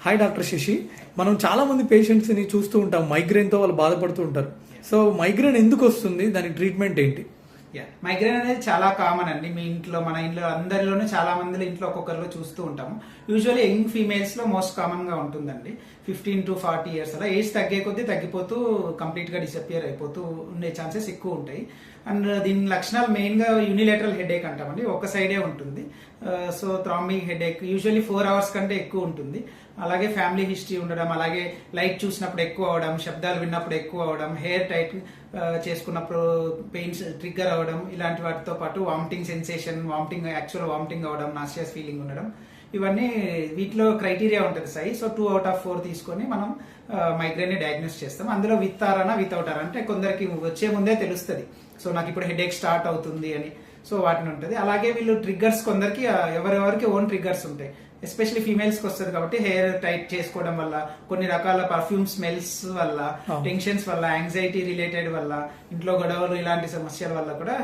Hi doctor Shashi మనం చాలా మంది పేషెంట్స్ని చూస్తూ ఉంటాం. మైగ్రేన్తో వాళ్ళు బాధపడుతూ ఉంటారు. సో మైగ్రేన్ ఎందుకు వస్తుంది? దానికి ట్రీట్మెంట్ ఏంటి? మైగ్రేన్ అనేది చాలా కామన్ అండి. మీ ఇంట్లో మన ఇంట్లో అందరిలోనూ చాలా మంది ఇంట్లో ఒక్కొక్కరిలో చూస్తూ ఉంటాము. యూజువల్లీ యంగ్ ఫీమేల్స్లో మోస్ట్ కామన్గా ఉంటుందండి. ఫిఫ్టీన్ టు ఫార్టీ ఇయర్స్ అలా ఏజ్ తగ్గే కొద్దీ తగ్గిపోతూ కంప్లీట్గా డిసపియర్ అయిపోతూ ఉండే ఛాన్సెస్ ఎక్కువ ఉంటాయి. అండ్ దీని లక్షణాలు మెయిన్గా యూనిలేటరల్ హెడేక్ అంటామండి. ఒక సైడే ఉంటుంది. So throbbing headache usually four hours కంటే ఎక్కువ ఉంటుంది. అలాగే ఫ్యామిలీ హిస్టరీ ఉండడం అలాగే లైట్ చూసినప్పుడు ఎక్కువ అవడం శబ్దాలు విన్నప్పుడు ఎక్కువ అవడం హెయిర్ టైట్ uh, చేసుకున్నప్పుడు పెయిన్స్ ట్రిగ్గర్ అవ్వడం ఇలాంటి వాటితో పాటు vomiting sensation vomiting actual vomiting అవ్వడం నాసియస్ ఫీలింగ్ ఉండడం ఇవన్నీ వీటిలో క్రైటీరియా ఉంటుంది సై so two out of four తీసుకొని మనం మైగ్రేన్ డయాగ్నోస్ చేస్తాం. అందులో విత్ ఆరానా విత్ ఆర్ అంటే కొందరికి వచ్చే ముందే తెలుస్తుంది. సో నాకు ఇప్పుడు హెడేక్ స్టార్ట్ అవుతుంది అని. సో వాటిని ఉంటుంది అలాగే వీళ్ళు ట్రిగ్గర్స్ కొందరికి ఎవరెవరికి ఓన్ ట్రిగ్గర్స్ ఉంటాయి ఎస్పెషల్లీ ఫీమేల్స్కి వస్తుంది కాబట్టి హెయిర్ టైట్ చేసుకోవడం వల్ల కొన్ని రకాల పర్ఫ్యూమ్ స్మెల్స్ వల్ల. టెన్షన్స్ వల్ల యాంగ్జైటీ రిలేటెడ్ వల్ల ఇంట్లో గొడవలు ఇలాంటి సమస్యల వల్ల కూడా